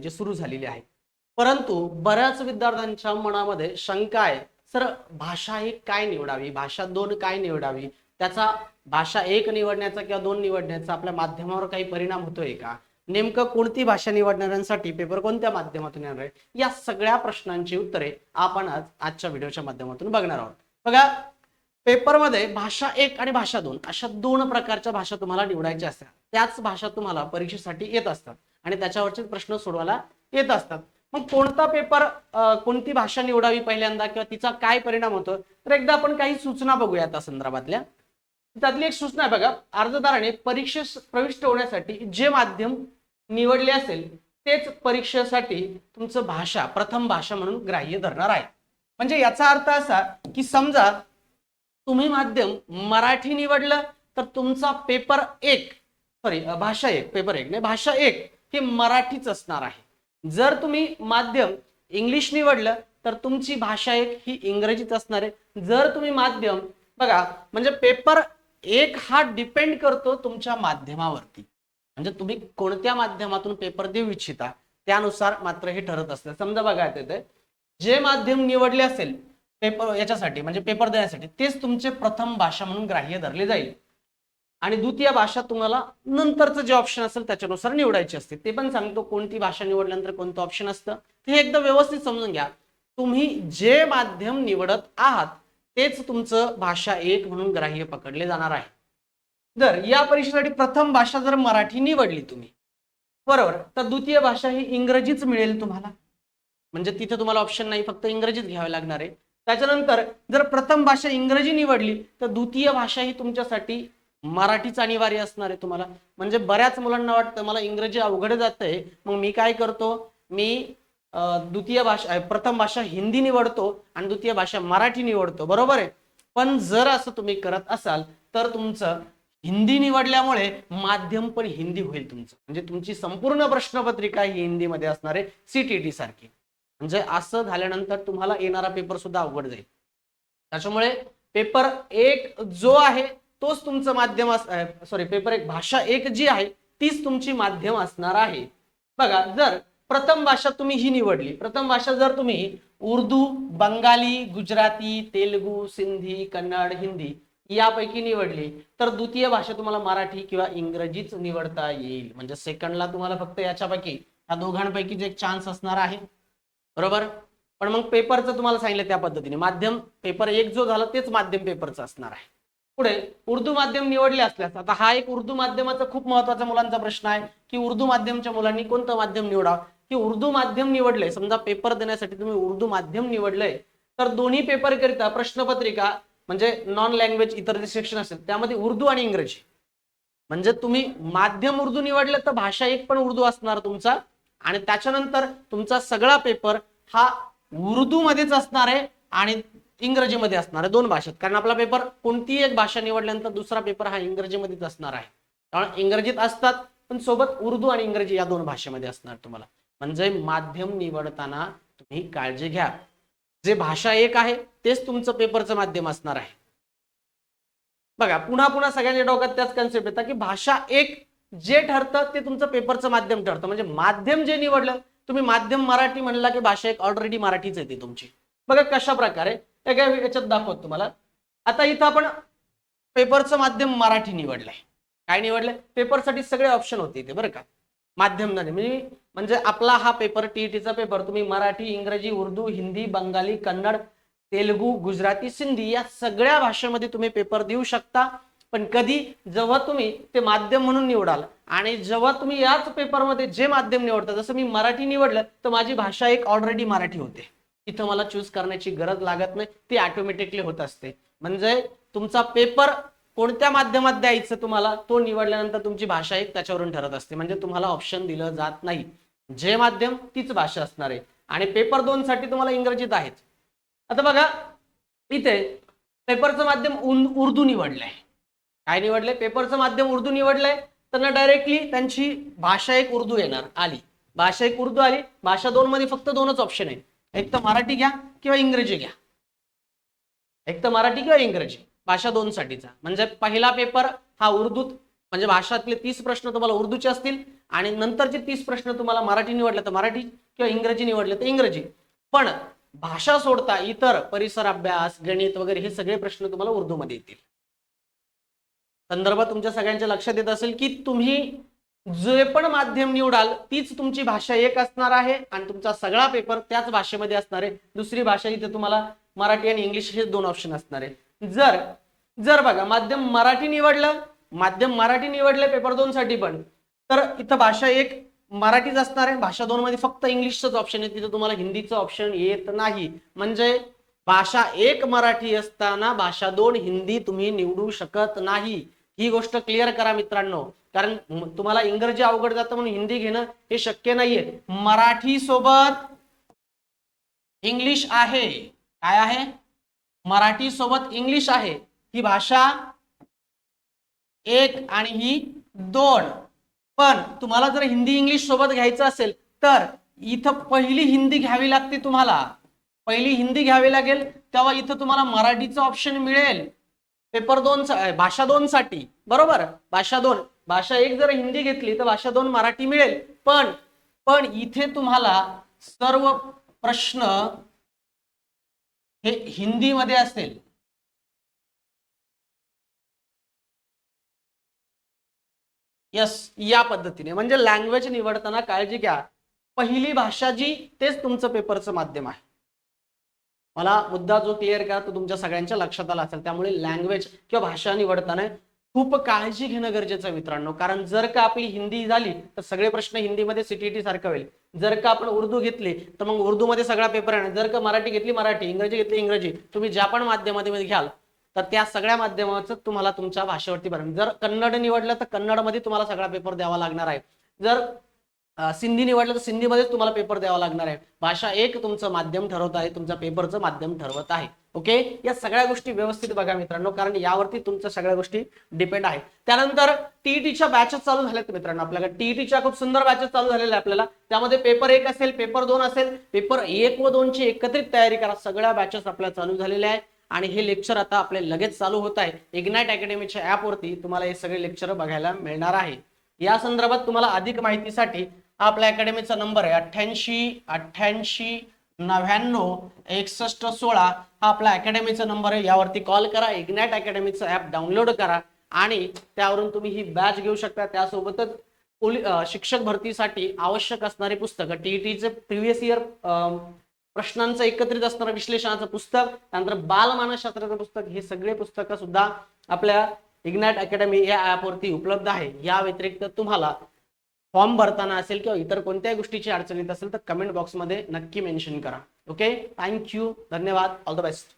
जी सुरू झालेली आहे. परंतु बऱ्याच विद्यार्थ्यांच्या मनामध्ये शंका आहे सर भाषा ही काय निवडावी? भाषा दोन काय निवडावी? त्याचा भाषा एक निवडण्याचा किंवा दोन निवडण्याचा आपल्या माध्यमावर काही परिणाम होतोय का? नेमकं कोणती भाषा निवडणाऱ्यांसाठी पेपर कोणत्या माध्यमातून येणार आहे? या सगळ्या प्रश्नांची उत्तरे आपण आज आजच्या व्हिडिओच्या माध्यमातून बघणार आहोत. बघा पेपरमध्ये भाषा एक आणि भाषा दोन अशा दोन प्रकारच्या भाषा तुम्हाला निवडायच्या असतात. त्याच भाषा तुम्हाला परीक्षेसाठी येत असतात. आणि त्याच्यावरचे प्रश्न सोडवायला येत असतात. मग कोणता पेपर कोणती भाषा निवडावी पहिल्यांदा किंवा तिचा काय परिणाम होतो? तर एकदा आपण काही सूचना बघूया त्या संदर्भातल्या. त्यातली एक सूचना आहे बघा अर्जदाराने परीक्षेस प्रविष्ट होण्यासाठी जे माध्यम निवडले असेल तेच परीक्षेसाठी तुमचं भाषा प्रथम भाषा म्हणून ग्राह्य धरणार आहे. म्हणजे याचा अर्थ असा की समजा तुम्ही माध्यम मराठी निवडलं तर तुमचा पेपर एक सॉरी भाषा एक पेपर एक नाही भाषा एक. हे मराठीच असणार आहे. जर तुम्ही माध्यम इंग्लिश निवडलं तर तुमची भाषा एक ही इंग्रजीच असणार आहे. जर तुम्ही माध्यम बघा म्हणजे पेपर एक हा डिपेंड करतो तुमच्या माध्यमावरती. म्हणजे तुम्ही कोणत्या माध्यमातून पेपर देऊ इच्छिता त्यानुसार मात्र हे ठरत असतं. समजा बघा येते जे माध्यम निवडले असेल पेपर याच्यासाठी म्हणजे पेपर देण्यासाठी तेच तुमचे प्रथम भाषा म्हणून ग्राह्य धरले जाईल. आणि द्वितीय भाषा तुम्हाला नंतरचं जे ऑप्शन असेल त्याच्यानुसार निवडायची असते. ते पण सांगतो कोणती भाषा निवडल्यानंतर कोणतं ऑप्शन असतं. हे एकदा व्यवस्थित समजून घ्या. तुम्ही जे माध्यम निवडत आहात तेच तुमचं भाषा एक म्हणून ग्राह्य पकडले जाणार आहे. जर या परीक्षेसाठी प्रथम भाषा जर मराठी निवडली तुम्ही बरोबर. तर द्वितीय भाषा ही इंग्रजीच मिळेल तुम्हाला. म्हणजे तिथे तुम्हाला ऑप्शन नाही फक्त इंग्रजीच घ्यावे लागणार आहे. त्याच्यानंतर जर प्रथम भाषा इंग्रजी निवडली तर द्वितीय भाषा ही तुमच्यासाठी मराठीच अनिवार्य असणार आहे तुम्हाला. म्हणजे बऱ्याच मुलांना वाटतं मला इंग्रजी अवघड जातंय मग मी काय करतो? मी द्वितीय भाषा प्रथम भाषा हिंदी निवडतो आणि द्वितीय भाषा मराठी निवडतो. बरोबर आहे? पण जर असं तुम्ही करत असाल तर तुमचं हिंदी निवडल्यामुळे माध्यम पण हिंदी होईल तुमचं. म्हणजे तुमची संपूर्ण प्रश्नपत्रिका ही हिंदीमध्ये असणार आहे सीटीटी सारखी. म्हणजे असं झाल्यानंतर तुम्हाला येणारा पेपर सुद्धा अवघड जाईल. त्याच्यामुळे पेपर एक जो आहे तोच तुमचं माध्यम सॉरी पेपर एक भाषा एक जी आहे तीच तुमची माध्यम असणार आहे. बघा जर प्रथम भाषा तुम्ही ही निवडली प्रथम भाषा जर तुम्ही उर्दू बंगाली गुजराती तेलुगू सिंधी कन्नड हिंदी यापैकी निवडली तर द्वितीय भाषा तुम्हाला मराठी किंवा इंग्रजीच निवडता येईल. म्हणजे सेकंडला तुम्हाला फक्त याच्यापैकी या दोघांपैकी जे एक चान्स असणार आहे. बरोबर? पण मग पेपरचं तुम्हाला सांगितलं त्या पद्धतीने. माध्यम पेपर एक जो झाला तेच माध्यम पेपरचं असणार आहे. पुढे उर्दू माध्यम निवडले असल्यास आता हा एक उर्दू माध्यमाचा खूप महत्त्वाचा मुलांचा प्रश्न आहे की उर्दू माध्यमच्या मुलांनी कोणतं माध्यम निवडावं की उर्दू माध्यम निवडले समजा पेपर देण्यासाठी तुम्ही उर्दू माध्यम निवडलंय तर दोन्ही पेपर करिता प्रश्नपत्रिका म्हणजे नॉन लँग्वेज इतर जे सेक्शन असेल त्यामध्ये उर्दू आणि इंग्रजी. म्हणजे तुम्ही माध्यम उर्दू निवडलं तर भाषा एक पण उर्दू असणार तुमचा आणि त्याच्यानंतर तुमचा सगळा पेपर हा उर्दू मध्येच असणार आहे आणि इंग्रजीमध्ये असणार आहे दोन भाषेत. कारण आपला पेपर कोणतीही एक भाषा निवडल्यानंतर दुसरा पेपर हा इंग्रजीमध्येच असणार आहे. त्यामुळे इंग्रजीत असतात पण सोबत उर्दू आणि इंग्रजी या दोन भाषेमध्ये असणार तुम्हाला. म्हणजे माध्यम निवडताना तुम्ही काळजी घ्या. जे भाषा एक आहे तेच तुमचं पेपरचं माध्यम असणार आहे. बघा पुन्हा पुन्हा सगळ्यांच्या डोक्यात त्याच कन्सेप्ट येतात की भाषा एक जे ठरतं ते तुमचं पेपरचं माध्यम ठरतं. म्हणजे माध्यम जे निवडलं तुम्ही माध्यम मराठी म्हणला की भाषा एक ऑलरेडी मराठीच येते तुमची. बघा कशा प्रकारे एका याच्यात दाखवत तुम्हाला. आता इथं आपण पेपरचं माध्यम मराठी निवडलंय. काय निवडलंय? पेपरसाठी सगळे ऑप्शन होते इथे बरं का? माध्यम नाही म्हणजे म्हणजे आपला हा पेपर टीईटीचा पेपर तुम्ही मराठी इंग्रजी उर्दू हिंदी बंगाली कन्नड तेलगू गुजराती सिंधी या सगळ्या भाषेमध्ये तुम्ही पेपर देऊ शकता. पण कधी जेव्हा तुम्ही ते माध्यम म्हणून निवडाल आणि जेव्हा तुम्ही याच पेपरमध्ये जे माध्यम निवडता जसं मी मराठी निवडलं तर माझी भाषा एक ऑलरेडी मराठी होते. इथं मला चूज करण्याची गरज लागत नाही ती ऑटोमॅटिकली होत असते. म्हणजे तुमचा पेपर कोणत्या माध्यमात द्यायचं तुम्हाला तो निवडल्यानंतर तुमची भाषा एक त्याच्यावरून ठरत असते. म्हणजे तुम्हाला ऑप्शन दिलं जात नाही. जे माध्यम तीच भाषा असणार आहे. आणि पेपर दोन साठी तुम्हाला इंग्रजीत आहेच आता बघा इथे पेपरचं माध्यम उर्दू निवडलंय. काय निवडलंय? पेपरचं माध्यम उर्दू निवडलंय त्यांना डायरेक्टली त्यांची भाषा एक उर्दू येणार आली. भाषा एक उर्दू आली भाषा दोन मध्ये फक्त दोनच ऑप्शन आहे एक तर मराठी घ्या किंवा इंग्रजी घ्या. एक तर मराठी किंवा इंग्रजी. भाषा दोन साठीचा म्हणजे पहिला पेपर हा उर्दूत म्हणजे भाषातले तीस प्रश्न तुम्हाला उर्दूचे असतील आणि नंतरचे तीस प्रश्न तुम्हाला मराठी निवडले तर मराठी किंवा इंग्रजी निवडले तर इंग्रजी. पण भाषा सोडता इतर परिसर अभ्यास गणित वगैरे हे सगळे प्रश्न तुम्हाला उर्दूमध्ये येतील. संदर्भ तुमच्या सगळ्यांच्या लक्षात येत असेल की तुम्ही जे पण माध्यम निवडाल तीच तुमची भाषा एक असणार आहे आणि तुमचा सगळा पेपर त्याच भाषेमध्ये असणार आहे. दुसरी भाषा इथे तुम्हाला मराठी आणि इंग्लिश हे दोन ऑप्शन असणार आहे. जर जर बघा माध्यम मराठी निवडलं माध्यम मराठी निवडले पेपर दोन साठी पण तर इथं भाषा एक मराठीच असणार आहे. भाषा दोन मध्ये फक्त इंग्लिशच ऑप्शन आहे. तिथं तुम्हाला हिंदीचं ऑप्शन येत नाही. म्हणजे भाषा एक मराठी असताना भाषा दोन हिंदी तुम्ही निवडू शकत नाही. ही गोष्ट क्लिअर करा मित्रांनो. कारण तुम्हाला इंग्रजी अवघड जातं म्हणून हिंदी घेणं हे शक्य नाहीये. मराठी सोबत इंग्लिश आहे. काय आहे? मराठी सोबत इंग्लिश आहे. ही भाषा एक आणि ही दोन. पण तुम्हाला जर हिंदी इंग्लिश सोबत घ्यायचं असेल तर इथं पहिली हिंदी घ्यावी लागते तुम्हाला. पहिली हिंदी घ्यावी लागेल तेव्हा इथं तुम्हाला मराठीचं ऑप्शन मिळेल. पेपर दोन भाषा दोन साठी बरोबर? भाषा दोन. भाषा एक जर हिंदी घेतली तर भाषा दोन मराठी मिळेल. पण पण इथे तुम्हाला सर्व प्रश्न हे हिंदीमध्ये असेल. यस या पद्धतीने. म्हणजे लँग्वेज निवडताना काळजी घ्या. पहिली भाषा जी तेच तुमचं पेपरचं माध्यम आहे. मला मुद्दा जो क्लिअर करा तो तुमच्या सगळ्यांच्या लक्षात आला असेल. त्यामुळे लँग्वेज किंवा भाषा निवडताना खूप काळजी घेणं गरजेचं आहे मित्रांनो. कारण जर का आपली हिंदी झाली तर सगळे प्रश्न हिंदीमध्ये सीटीटी सारखं होईल. जर का आपण उर्दू घेतली तर मग उर्दूमध्ये सगळा पेपर आहे. जर का मराठी घेतली मराठी इंग्रजी घेतली इंग्रजी तुम्ही ज्या पण माध्यमामध्ये घ्याल तर त्या सगळ्या माध्यमाचं तुम्हाला तुमच्या भाषेवरती परिणाम जर कन्नड निवडलं तर कन्नडमध्ये तुम्हाला सगळा पेपर द्यावा लागणार आहे. जर सिंधी निवडलं तर सिंधीमध्येच तुम्हाला पेपर द्यावा लागणार आहे. भाषा एक तुमचं माध्यम ठरवत आहे तुमचं पेपरचं माध्यम ठरवत आहे. ओके? या सगळ्या गोष्टी व्यवस्थित बघा मित्रांनो कारण यावरती तुमच्या सगळ्या गोष्टी डिपेंड आहे त्यानंतर टीईटीच्या बॅचेस चालू झाल्यात मित्रांनो आपल्याला टीईटीच्या खूप सुंदर बॅचेस चालू झालेल्या आपल्याला. त्यामध्ये पेपर एक असेल पेपर दोन असेल पेपर एक व दोनची एकत्रित तयारी करा. सगळ्या बॅचेस आपल्या चालू झालेल्या आहे आणि हे लेक्चर आता आपले लगेच चालू होत आहे. इग्नाइट अकॅडमीच्या ऍपवरती तुम्हाला हे सगळे लेक्चर बघायला मिळणार आहे. या संदर्भात तुम्हाला अधिक माहितीसाठी आपल्या अकॅडमीचा नंबर आहे अठ्ठ्याऐंशी अठ्ठ्याऐंशी नव्याण्णव एकसष्ट सोळा हा आपला अकॅडमीचा नंबर आहे. यावरती कॉल करा इग्नॅट अकॅडमीचं ऍप डाउनलोड करा आणि त्यावरून तुम्ही ही बॅच घेऊ शकता. त्यासोबतच शिक्षक भरतीसाठी आवश्यक असणारी पुस्तकं टीईटीचे प्रिव्हियस इयर प्रश्नांचं एकत्रित असणारं विश्लेषणाचं पुस्तक त्यानंतर बालमानसशास्त्राचं पुस्तक हे सगळे पुस्तकं सुद्धा आपल्या इग्नॅट अकॅडमी या ॲपवरती उपलब्ध आहे. या व्यतिरिक्त तुम्हाला फॉर्म भरताना असेल किंवा इतर कोणत्याही गोष्टीची अडचण येत असेल तर कमेंट बॉक्समध्ये नक्की मेन्शन करा. ओके थँक्यू धन्यवाद. All the best